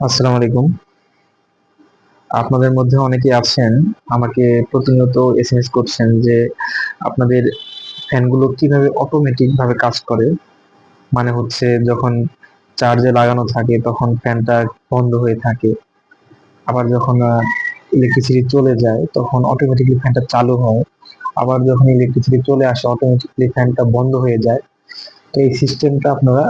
আসসালামু আলাইকুম। আপনাদের মধ্যে অনেকে আছেন, আমাকে প্রতিনিয়ত এসএমএস করছেন যে আপনাদের ফ্যানগুলো কীভাবে অটোমেটিক ভাবে কাজ করে। মানে হচ্ছে যখন চার্জে লাগানো থাকে তখন ফ্যানটা বন্ধ হয়ে থাকে। আবার যখন ইলেকট্রিসিটি চলে যায় তখন অটোমেটিকলি ফ্যানটা চালু হয়। আবার যখন ইলেকট্রিসিটি চলে আসে অটোমেটিকলি ফ্যানটা বন্ধ হয়ে যায়। তো এই সিস্টেমটা আপনারা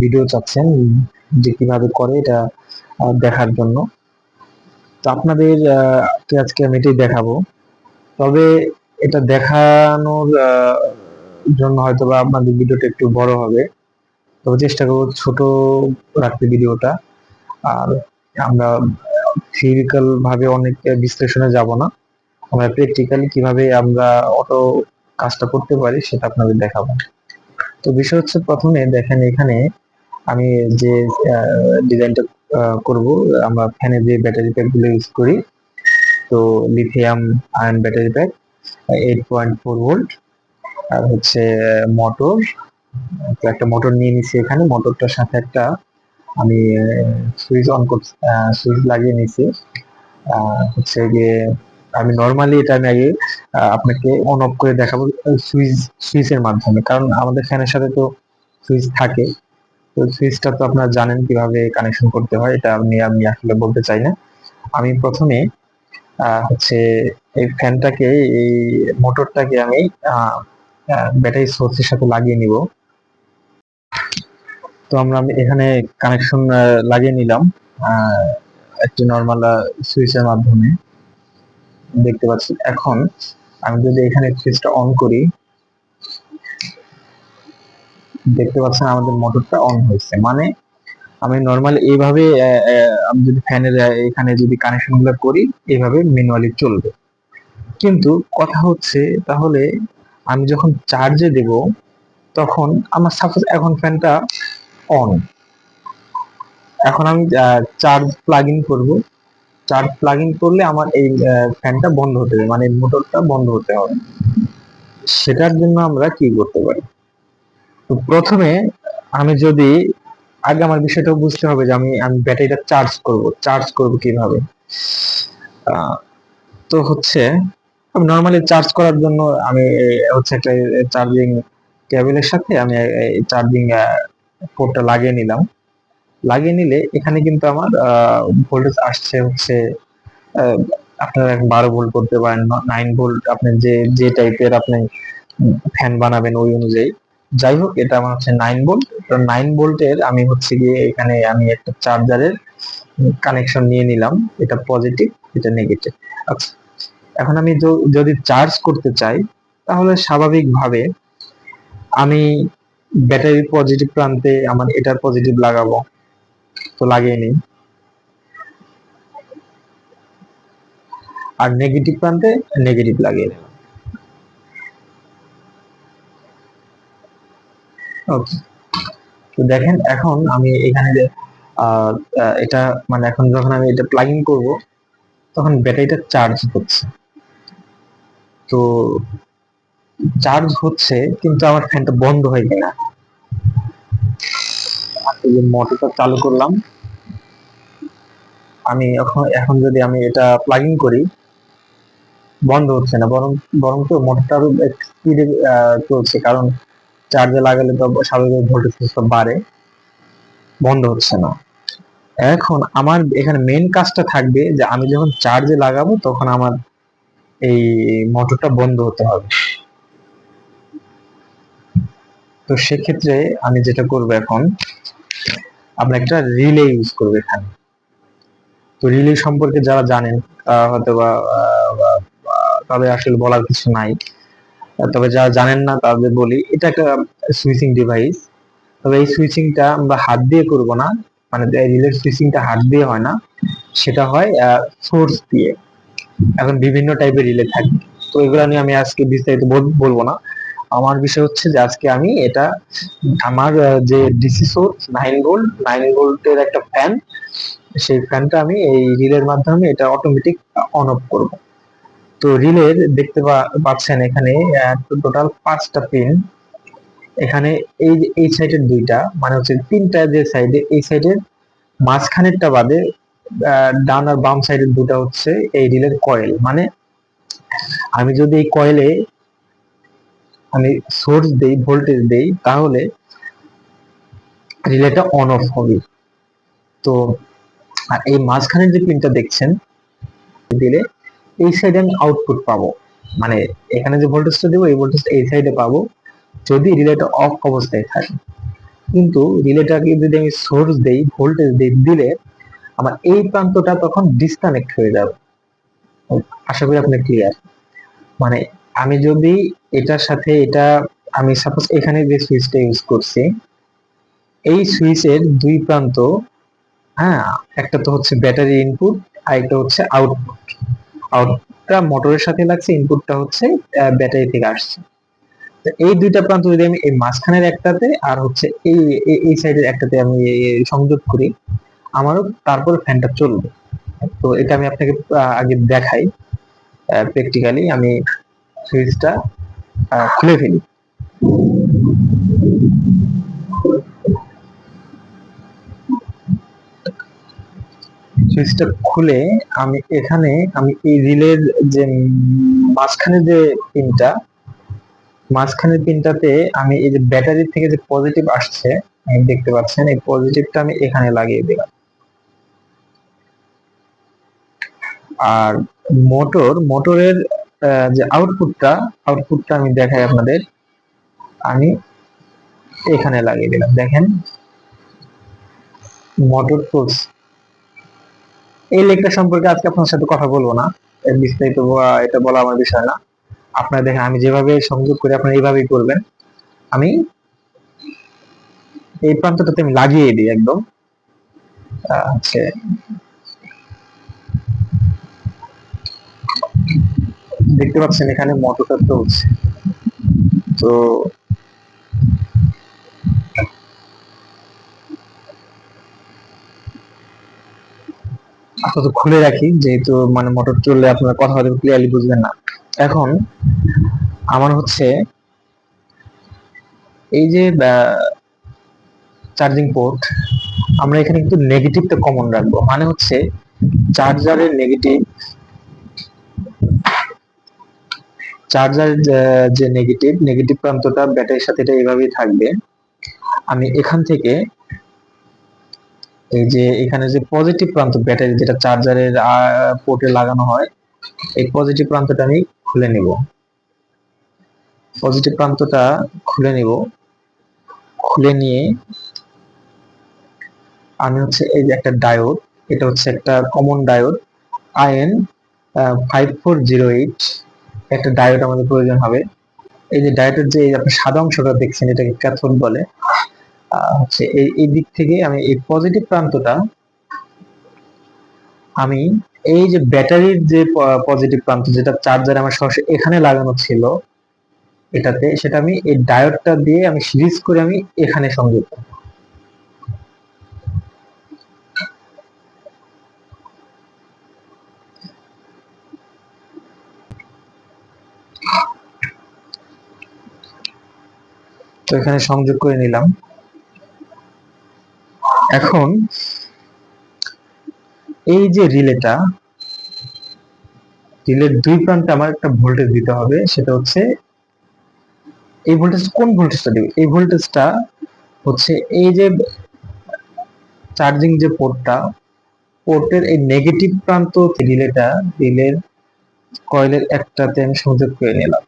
ভিডিও চাচ্ছেন যে কীভাবে করে এটা দেখার জন্য। তো আপনাদের আজকে আমি এটাই দেখাবো। তবে এটা দেখানোর জন্য হয়তো বা আপনাদের ভিডিওটা একটু বড় হবে। তবে চেষ্টা করব ছোট রাখতে ভিডিওটা। আর আমরা থিওরিক্যাল ভাবে অনেক বিশ্লেষণে যাব না। আমরা প্র্যাকটিক্যালি কীভাবে আমরা অটো কাজটা করতে পারি সেটা আপনাদের দেখাবো। তো বিষয় হচ্ছে প্রথমে দেখেন এখানে আমি যে ডিজাইনটা করব। আমরা ফ্যানে যে ব্যাটারি প্যাকগুলো ইউজ করি, তো lithium ion battery pack eight point four volt আর হচ্ছে মোটর একটা মোটর নিয়ে নিছি এখানে। মোটরটার সাথে একটা আমি সুইচ অন করছি সুইচ লাগিয়ে নিছি। হচ্ছে গিয়ে আমি নর্মালি এটা আমি আগে আপনাকে অন অফ করে দেখাবো সুইচ সুইচের মাধ্যমে। কারণ আমাদের ফ্যানের সাথে তো সুইচ থাকে। তো সুইচটা তো আপনারা জানেন কীভাবে কানেকশন করতে হয়, এটা আপনি আমি আসলে বলতে চাই না। আমি প্রথমে হচ্ছে এই ফ্যানটাকে এই মোটরটাকে আমি ব্যাটারি সোর্সের সাথে লাগিয়ে নিব। তো আমরা আমি এখানে কানেকশন লাগিয়ে নিলাম একটি নর্মাল সুইচের মাধ্যমে। দেখতে পাচ্ছি, এখন আমি যদি এখানে সুইচটা অন করি দেখতে পাচ্ছেন আমাদের মোটরটা অন হয়েছে। মানে আমি নর্মালি এইভাবে আমি যদি ফ্যানের এখানে যদি কানেকশনগুলো করি, এইভাবে ম্যানুয়ালি চলবে। কিন্তু কথা হচ্ছে তাহলে আমি যখন চার্জে দেব, তখন আমার সাপোজ এখন ফ্যানটা অন এখন আমি চার্জ প্লাগ ইন করব। চার্জ প্লাগ ইন করলে আমার এই ফ্যানটা বন্ধ হতে হবে মানে মোটরটা বন্ধ হতে হবে। সেটার জন্য আমরা কি করতে পারি? তো প্রথমে আমি যদি আগে আমার বিষয়টা বুঝতে হবে যে আমি আমি ব্যাটারিটা চার্জ করব চার্জ করব কীভাবে? তো হচ্ছে নর্মালি চার্জ করার জন্য আমি হচ্ছে একটা চার্জিং কেবলের সাথে আমি চার্জিং পোর্টটা লাগিয়ে নিলাম। লাগিয়ে নিলে এখানে কিন্তু আমার ভোল্টেজ আসছে হচ্ছে আপনারা বারো ভোল্ট করতে পারেন নাইন ভোল্ট আপনি যে যে টাইপের আপনি ফ্যান বানাবেন ওই অনুযায়ী। যাই হোক এটা আমার হচ্ছে নাইন ভোল্ট নাইন ভোল্টের আমি হচ্ছে গিয়ে এখানে আমি একটা চার্জারের কানেকশন নিয়ে নিলাম। এটা পজিটিভ এটা নেগেটিভ আচ্ছা এখন আমি যদি চার্জ করতে চাই, তাহলে স্বাভাবিকভাবে আমি ব্যাটারির পজিটিভ প্রান্তে আমার এটার পজিটিভ লাগাবো। তো লাগিয়ে নিই। আর নেগেটিভ প্রান্তে নেগেটিভ লাগিয়ে দিলাম ওকে তো দেখেন, এখন আমি এখানে যে এটা মানে এখন যখন আমি এটা প্লাগ ইন করব, তখন ব্যাটারিটা চার্জ হচ্ছে। তো চার্জ হচ্ছে, কিন্তু আমার ফ্যানটা বন্ধ হয়ে গেল যে মোটরটা চালু করলাম, আমি এখন এখন যদি আমি এটা প্লাগ করি, বন্ধ হচ্ছে না। বরং বরং তো মোটরটা আরও স্পিডে চলছে। কারণ চার্জে লাগালে তো স্বাভাবিক ভোল্টেজ বাড়ে, বন্ধ হচ্ছে না। এখন আমার এখানে মেন কাজটা থাকবে যে আমি যখন চার্জে লাগাবো তখন আমার এই মোটরটা বন্ধ হতে হবে। তো সেক্ষেত্রে আমি যেটা করব এখন আমরা একটা রিলে ইউজ করব এখানে। তো রিলে সম্পর্কে যারা জানেন তারা হয়তো বা- তাদের আসলে বলার কিছু নাই। তবে যারা জানেন না তাদের বলি, এটা একটা সুইচিং ডিভাইস তবে এই সুইচিংটা আমরা হাত দিয়ে করব না মানে রিলের সুইচিংটা হাত দিয়ে হয় না, সেটা হয় সোর্স দিয়ে। এখন বিভিন্ন টাইপের রিলে থাকে। তো এগুলো নিয়ে আমি আজকে বিস্তারিত বলব না। আমার বিষয় হচ্ছে যে আজকে আমি এটা, আমার যে DC source nine volt nine ভোল্টের একটা ফ্যান সেই ফ্যানটা আমি এই রিলের মাধ্যমে এটা অটোমেটিক অন অফ করব। তো রিলের দেখতে পাচ্ছেন এখানে টোটাল পাঁচটা পিন এখানে এই এই সাইডের দুইটা মানে হচ্ছে তিনটা যে সাইডে এই সাইডের মাঝখানেরটা বাদে ডান আর বাম সাইডের দুটা হচ্ছে এই রিলের কয়েল মানে আমি যদি এই কয়েলে আমি সোর্স দেই ভোল্টেজ দেই, তাহলে রিলেটা অন অফ হবে। তো, আর এই মাঝখানের যে পিনটা দেখছেন দিলে এই সাইডে আমি আউটপুট পাবো। মানে এখানে যে ভোল্টেজটা দেবো, এই ভোল্টেজটা এই সাইডে পাবো। যদি রিলেটা অফ অবস্থায় থাকে। কিন্তু রিলেটাকে যদি আমি সোর্স দেই ভোল্টেজ দেই, দিলে আমার এই প্রান্তটা তখন ডিসকানেক্ট হয়ে যাবে। আশা করি আপনি ক্লিয়ার মানে আমি যদি এটার সাথে এটা, আমি সাপোজ এখানে যে সুইচটা ইউজ করছি, এই সুইচের দুই প্রান্ত হ্যাঁ একটা তো হচ্ছে ব্যাটারি ইনপুট আর একটা হচ্ছে আউটপুট আউটটা মোটরের সাথে লাগছে ইনপুটটা হচ্ছে ব্যাটারি থেকে আসছে। তো এই দুইটা প্রান্ত যদি আমি এই মাঝখানের একটাতে আর হচ্ছে এই, এই- সাইডের একটাতে আমি সংযোগ করি, আমারও তারপরে ফ্যানটা চলবে। তো এটা আমি আপনাকে আগে দেখাই। প্র্যাকটিক্যালি আমি সুইচটা খুলে ফেলি। সুইচটা খুলে আমি এখানে, আমি এই রিলের যে মাঝখানে যে পিনটা মাঝখানের পিনটাতে আমি এই যে ব্যাটারি থেকে যে পজিটিভ আসছে আমি দেখতে পাচ্ছেন, এই পজিটিভটা আমি এখানে লাগিয়ে দিলাম। আর মোটর মোটরের যে আউটপুটটা আউটপুটটা আমি দেখাই আপনাদের। আমি এখানে লাগিয়ে দিলাম। দেখেন মোটর সোর্স এই লেখটা সম্পর্কে আজকে আপনার সাথে কথা বলব না। বিস্তারিত এটা বলা আমার বিষয় না। আপনারা দেখেন আমি যেভাবে সংযোগ করি আপনারা এইভাবেই করবেন। আমি এই প্রান্তটাতে আমি লাগিয়ে দিই একদম। আহ, দেখতে পাচ্ছেন এখানে মোটরটা চলছে। তো আপাতত খুলে রাখি, যেহেতু মানে মোটর চললে আপনারা কথা হয়তো ক্লিয়ারলি বুঝবেন না। এখন আমার হচ্ছে এই যে চার্জিং পোর্ট আমরা এখানে কিন্তু নেগেটিভটা কমন রাখব। মানে হচ্ছে চার্জারের নেগেটিভ চার্জার যে নেগেটিভ নেগেটিভ প্রান্তটা ব্যাটারির সাথে এটা এভাবেই থাকবে। আমি এখান থেকে এই যে এখানে যে পজিটিভ প্রান্ত ব্যাটারি যেটা চার্জারের পোর্টে লাগানো হয়, এই পজিটিভ প্রান্তটা আমি খুলে নিব। পজিটিভ প্রান্তটা খুলে নিব। খুলে নিয়ে আমি হচ্ছে এই যে একটা ডায়োড এটা হচ্ছে একটা common diode IN five four zero eight একটা ডায়োড আমাদের প্রয়োজন হবে। এই যে ডায়োডের যে এই আপনি সাদা অংশটা দেখছেন, এটাকে ক্যাথোড বলে। হচ্ছে এই দিক থেকে আমি এই পজিটিভ প্রান্তটা আমি এই যে ব্যাটারির যে পজিটিভ প্রান্ত, যেটা চার্জার আমার সরাসরি এখানে লাগানো ছিল, এটাতে সেটা আমি এই ডায়োডটা দিয়ে আমি সিরিজ করে আমি এখানে সংযোগ করব। তো এখানে সংযোগ করে নিলাম। এখন এই যে রিলেটা, রিলের দুই প্রান্তে আমার একটা ভোল্টেজ দিতে হবে, সেটা হচ্ছে এই ভোল্টেজ কোন ভোল্টেজটা দিবে? এই ভোল্টেজটা হচ্ছে এই যে চার্জিং যে পোর্টটা পোর্টের এই নেগেটিভ প্রান্ত রিলেটা, রিলের কয়েলের একটাতে আমি সংযোগ করে নিলাম।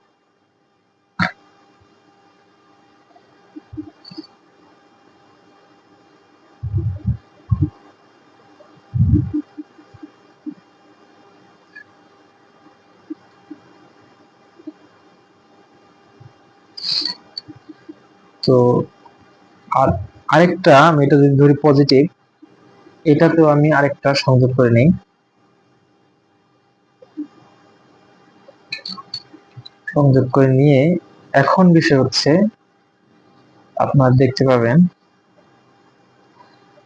তো আর আরেকটা, আমি এটা যদি ধরি পজিটিভ এটাতেও আমি আরেকটা সংযোগ করে নেই। সংযোগ করে নিয়ে এখন বিষয় হচ্ছে, আপনারা দেখতে পাবেন,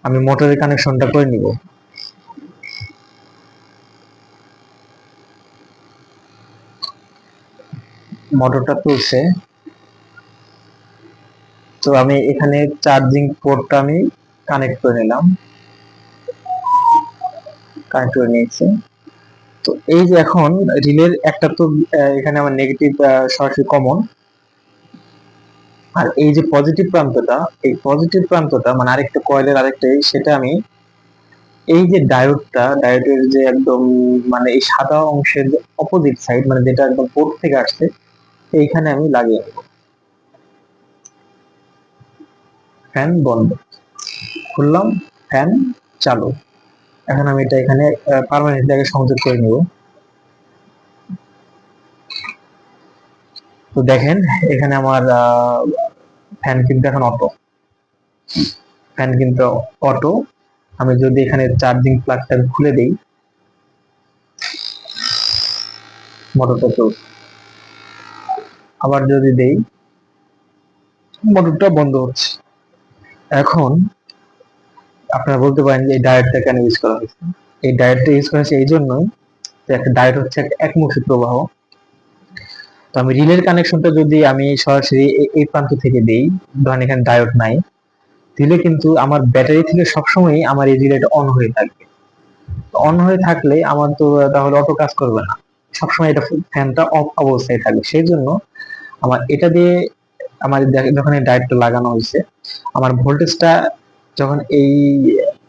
আমি মোটরের কানেকশনটা করে নিব। মোটরটা তুলছে। তো আমি এখানে চার্জিং পোর্টটা আমি কানেক্ট করে নিলাম। কানেক্ট করে নিয়েছি। তো এই যে এখন রিলের একটা তো এখানে আমার নেগেটিভ সরাসরি কমন আর এই যে পজিটিভ প্রান্তটা, এই পজিটিভ প্রান্তটা মানে আরেকটা কয়েলের আরেকটা সেটা আমি এই যে ডায়োডটা ডায়োডের যে একদম মানে এই সাদা অংশের অপোজিট সাইড মানে যেটা একদম পোর্ট থেকে আসছে, এইখানে আমি লাগিয়ে নেব। ফ্যান বন্ধ। খুললাম, ফ্যান চালু। এখন আমি এটা এখানে পার্মানেন্টলি আগে সংযোগ করে নিব। তো দেখেন, এখানে আমার ফ্যান কিন্তু এখন অটো। ফ্যান কিন্তু অটো। আমি যদি এখানে চার্জিং প্লাগটা খুলে দেই মোটরটা তো আবার যদি দেই মোটরটা বন্ধ হচ্ছে। এখন আপনারা বলতে পারেন যে এই ডায়েটটা কেন ইউজ করা হয়েছে? এই ডায়েটটা ইউজ করা হয়েছে এই জন্যই যে একটা ডায়েট হচ্ছে একটা একমুখী প্রবাহ। তো আমি রিলের কানেকশনটা যদি আমি সরাসরি এই প্রান্ত থেকে দেই, ধরেন এখানে ডায়োড নাই দিলে কিন্তু আমার ব্যাটারি থেকে সবসময় আমার এই রিলেটা অন হয়ে থাকবে। অন হয়ে থাকলে আমার তো তাহলে অটো কাজ করবে না। সবসময় এটা ফ্যানটা অফ অবস্থায় থাকবে। সেই জন্য আমার এটা দিয়ে আমার যখন এই ডায়োডটা লাগানো হয়েছে, আমার ভোল্টেজটা যখন এই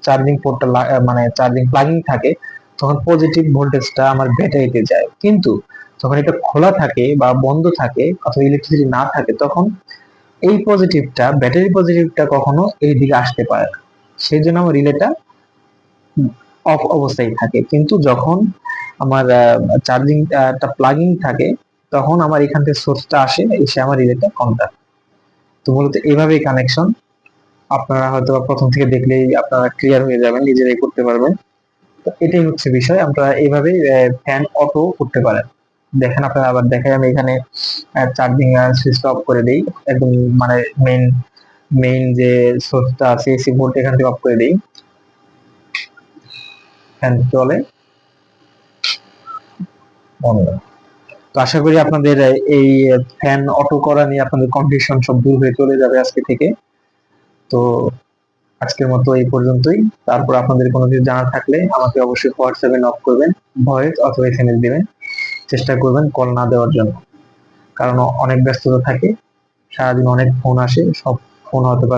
চার্জিং পোর্টটা মানে চার্জিং প্লাগিং থাকে, তখন পজিটিভ ভোল্টেজটা আমার ব্যাটারিতে যায়। কিন্তু যখন এটা খোলা থাকে বা বন্ধ থাকে অথবা ইলেকট্রিসিটি না থাকে, তখন এই পজিটিভটা ব্যাটারি পজিটিভটা কখনো এই দিকে আসতে পারে না। সেই জন্য আমার রিলেটা অফ অবস্থায় থাকে। কিন্তু যখন আমার চার্জিং টা প্লাগিং থাকে তখন আমার এখান থেকে সোর্সটা আসে, এসে আমার রিলেটা কন্টাক্ট তো মূলত এইভাবেই কানেকশন আপনারা হয়তো প্রথম থেকে দেখলেই আপনারা ক্লিয়ার হয়ে যাবেন, নিজেরাই করতে পারবেন। তো এটাই হচ্ছে বিষয় আপনারা এইভাবেই ফ্যান অটো করতে পারেন। দেখেন আপনারা আবার দেখেন, আমি এখানে চার্জিং সুইচটা অফ করে দিই। একদম মানে মেইন মেইন যে সোর্সটা আছে এসি ভোল্ট এখান থেকে অফ করে দিই। ফ্যান চলে। বন্ধ তো আশা করি আপনাদের এই ফ্যান অটো করা নিয়ে আপনাদের কনফিউশন সব দূর হয়ে চলে যাবে আজকে থেকে। তো আজকের মতো এই পর্যন্তই। তারপর আপনাদের কোনো কিছু জানা থাকলে আমাকে অবশ্যই হোয়াটসঅ্যাপে নক করবেন ভয়েস অথবা এসএমএস দিবেন। চেষ্টা করবেন কল না দেওয়ার জন্য। কারণ অনেক ব্যস্ততা থাকে, সারাদিন অনেক ফোন আসে, সব ফোন হয়তো বা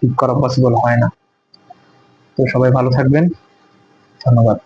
পিক করা পসিবল হয় না। তো সবাই ভালো থাকবেন। ধন্যবাদ।